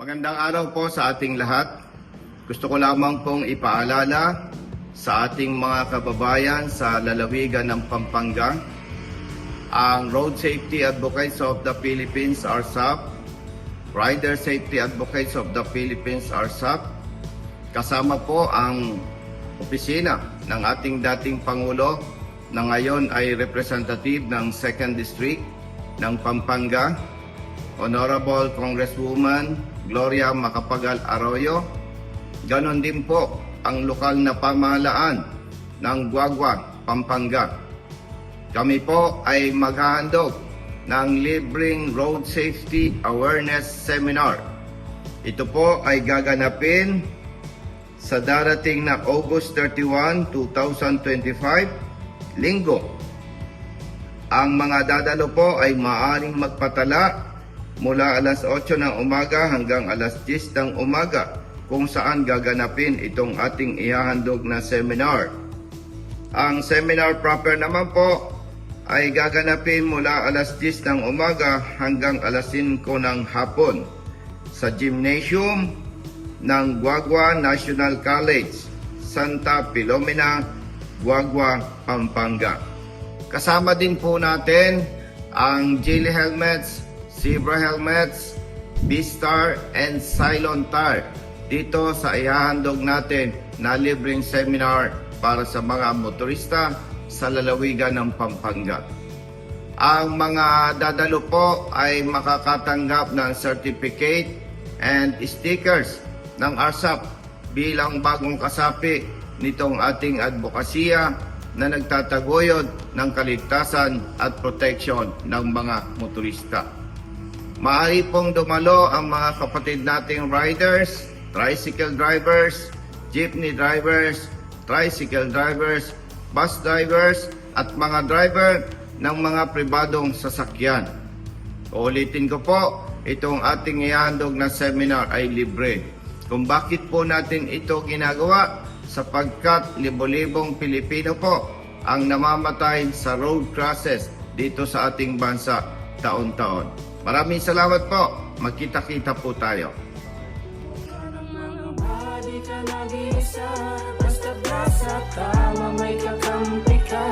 Magandang araw po sa ating lahat. Gusto ko lamang pong ipaalala sa ating mga kababayan sa lalawigan ng Pampanga. Ang Road Safety Advocates of the Philippines RSAP, Rider Safety Advocates of the Philippines RSAP, kasama po ang opisina ng ating dating Pangulo na ngayon ay representative ng 2nd District ng Pampanga, Honorable Congresswoman Gloria Macapagal Arroyo. Ganon din po ang lokal na pamahalaan ng Guagua, Pampanga. Kami po ay maghahandog ng libreng road safety awareness seminar. Ito po ay gaganapin sa darating na August 31, 2025, Linggo. Ang mga dadalo po ay maaaring magpatala mula alas 8 ng umaga hanggang alas 10 ng umaga kung saan gaganapin itong ating ihahandog na seminar. Ang seminar proper naman po ay gaganapin mula alas 10 ng umaga hanggang alas 5 ng hapon sa gymnasium ng Guagua National College, Santa Filomena, Guagua, Pampanga. Kasama din po natin ang Gili helmets, Zebra helmets, B-Star, and Cylon Tar dito sa ihahandog natin na libreng seminar para sa mga motorista sa lalawigan ng Pampanga. Ang mga dadalo po ay makakatanggap ng certificate and stickers ng ARSAP bilang bagong kasapi nitong ating advokasya na nagtataguyod ng kaligtasan at protection ng mga motorista. Maaari pong dumalo ang mga kapatid nating riders, tricycle drivers, jeepney drivers, tricycle drivers, bus drivers, at mga driver ng mga pribadong sasakyan. Uulitin ko po, itong ating ihandog na seminar ay libre. Kung bakit po natin ito ginagawa? Sapagkat libo-libong Pilipino po ang namamatay sa road crashes dito sa ating bansa taon-taon. Maraming salamat po. Magkita-kita po tayo. Basta nasa tama may kakampi ka